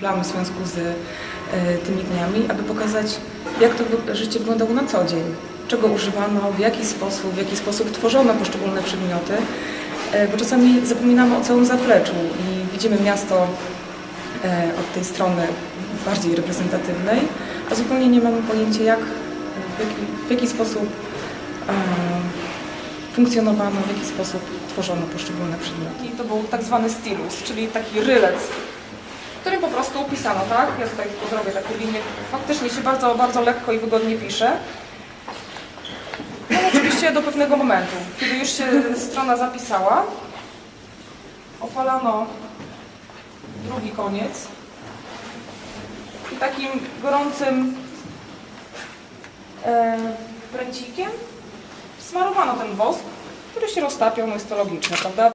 plamy w związku z e, tymi dniami, aby pokazać, jak to życie wyglądało na co dzień, czego używano, w jaki sposób, w jaki sposób tworzono poszczególne przedmioty, e, bo czasami zapominamy o całym zapleczu i widzimy miasto e, od tej strony bardziej reprezentatywnej, a zupełnie nie mamy pojęcia, jak, w jaki, w jaki sposób funkcjonowano, w jaki sposób tworzono poszczególne przedmioty. I to był tak zwany stylus, czyli taki rylec, którym po prostu pisano, tak? Ja tutaj tylko zrobię taką linię. Faktycznie się bardzo, bardzo lekko i wygodnie pisze. No oczywiście do pewnego momentu, kiedy już się strona zapisała, opalano drugi koniec i takim gorącym e, pręcikiem smarowano ten wosk, który się roztapiał, no jest to logiczne, prawda?